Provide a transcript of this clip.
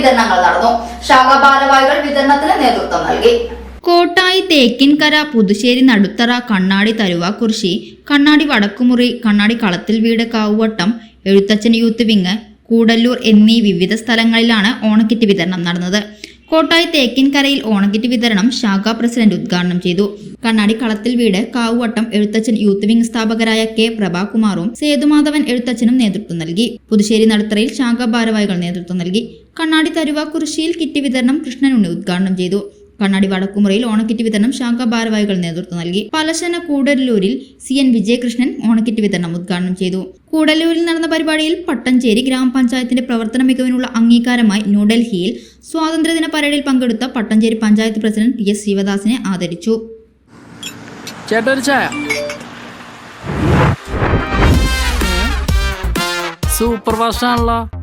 വിതരണങ്ങൾ നടന്നു. ശാഖാ ഭാരവാഹികൾ വിതരണത്തിന് നേതൃത്വം നൽകി. കോട്ടായി തേക്കിൻകര പുതുശ്ശേരി നടുത്തറ കണ്ണാടി തരുവാക്കുറിശി കണ്ണാടി വടക്കുമുറി കണ്ണാടി കളത്തിൽ വീട് കാവുവട്ടം എഴുത്തച്ഛൻ യൂത്ത് വിങ് കൂടല്ലൂർ എന്നീ വിവിധ സ്ഥലങ്ങളിലാണ് ഓണക്കിറ്റ് വിതരണം നടന്നത്. കോട്ടായി തേക്കിൻകരയിൽ ഓണക്കിറ്റ് വിതരണം ശാഖാ പ്രസിഡന്റ് ഉദ്ഘാടനം ചെയ്തു. കണ്ണാടി കളത്തിൽ വീട് കാവുവട്ടം എഴുത്തച്ഛൻ യൂത്ത് വിങ് സ്ഥാപകരായ കെ. പ്രഭാകുമാറും സേതുമാധവൻ എഴുത്തച്ഛനും നേതൃത്വം നൽകി. പുതുശ്ശേരി നടുത്തറയിൽ ശാഖാ ഭാരവാഹികൾ നേതൃത്വം നൽകി. കണ്ണാടി തരുവാക്കുറിശിയിൽ കിറ്റ് വിതരണം കൃഷ്ണനുണ്ണി ഉദ്ഘാടനം ചെയ്തു. കണ്ണാടി വടക്കുമുറയിൽ ഓണക്കിറ്റ് വിതരണം ശാഖാ ഭാരവാഹികൾ നേതൃത്വം നൽകി. പലശന കൂടല്ലൂരിൽ സി എൻ വിജയകൃഷ്ണൻ ഓണക്കിറ്റ് വിതരണം ഉദ്ഘാടനം ചെയ്തു. കൂടല്ലൂരിൽ നടന്ന പരിപാടിയിൽ പട്ടഞ്ചേരി ഗ്രാമപഞ്ചായത്തിന്റെ പ്രവർത്തന മികവിനുള്ള അംഗീകാരമായി ന്യൂഡൽഹിയിൽ സ്വാതന്ത്ര്യദിന പരേഡിൽ പങ്കെടുത്ത Pattancheri panchayat president P S ശിവദാസിനെ ആദരിച്ചു. സൂപ്പർ ഫാസ്റ്റ് ആണല്ലോ